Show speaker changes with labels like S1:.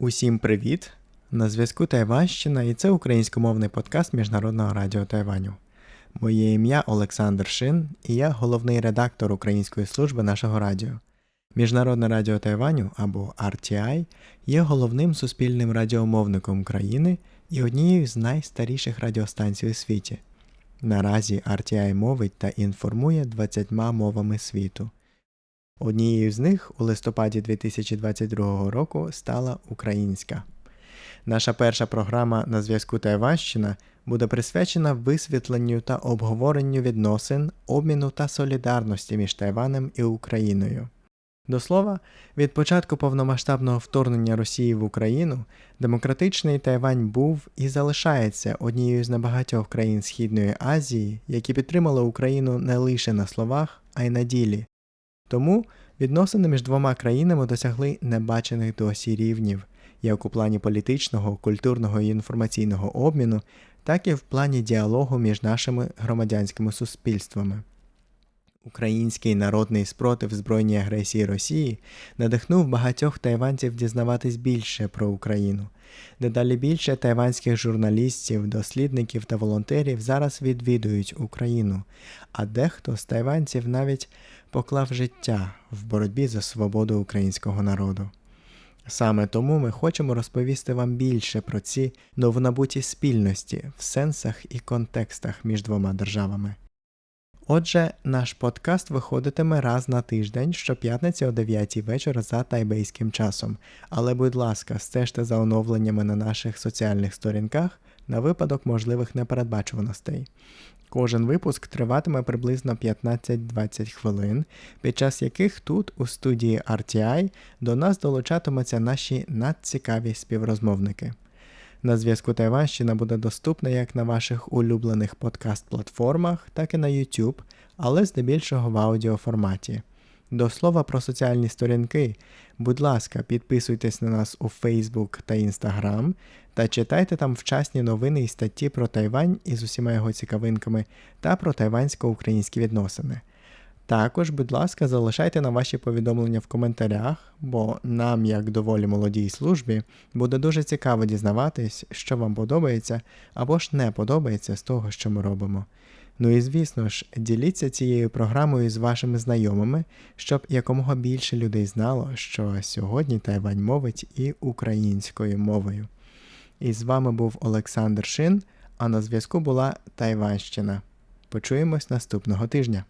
S1: Усім привіт! На зв'язку Тайванщина і це українськомовний подкаст Міжнародного радіо Тайваню. Моє ім'я Олександр Шин, і я головний редактор Української служби нашого радіо. Міжнародне радіо Тайваню або RTI є головним суспільним радіомовником країни і однією з найстаріших радіостанцій у світі. Наразі RTI мовить та інформує 20 мовами світу. Однією з них у листопаді 2022 року стала українська. Наша перша програма на зв'язку Тайванщина буде присвячена висвітленню та обговоренню відносин, обміну та солідарності між Тайванем і Україною. До слова, від початку повномасштабного вторгнення Росії в Україну демократичний Тайвань був і залишається однією з небагатьох країн Східної Азії, які підтримали Україну не лише на словах, а й на ділі. Тому відносини між двома країнами досягли небачених досі рівнів, як у плані політичного, культурного і інформаційного обміну, так і в плані діалогу між нашими громадянськими суспільствами. Український народний спротив збройній агресії Росії надихнув багатьох тайванців дізнаватись більше про Україну. Дедалі більше тайванських журналістів, дослідників та волонтерів зараз відвідують Україну, а дехто з тайванців навіть поклав життя в боротьбі за свободу українського народу. Саме тому ми хочемо розповісти вам більше про ці новонабуті спільності в сенсах і контекстах між двома державами. Отже, наш подкаст виходитиме раз на тиждень щоп'ятниці о 9 вечора за тайбейським часом. Але, будь ласка, стежте за оновленнями на наших соціальних сторінках на випадок можливих непередбачуваностей. Кожен випуск триватиме приблизно 15-20 хвилин, під час яких тут, у студії RTI, до нас долучатимуться наші надцікаві співрозмовники. На зв'язку Тайванщина буде доступна як на ваших улюблених подкаст-платформах, так і на YouTube, але здебільшого в аудіоформаті. До слова про соціальні сторінки, будь ласка, підписуйтесь на нас у Facebook та Instagram та читайте там вчасні новини і статті про Тайвань із усіма його цікавинками та про тайвансько-українські відносини. Також, будь ласка, залишайте нам ваші повідомлення в коментарях, бо нам, як доволі молодій службі, буде дуже цікаво дізнаватись, що вам подобається або ж не подобається з того, що ми робимо. Ну і звісно ж, діліться цією програмою з вашими знайомими, щоб якомога більше людей знало, що сьогодні Тайвань мовить і українською мовою. І з вами був Олександр Шин, а на зв'язку була Тайванщина. Почуємось наступного тижня.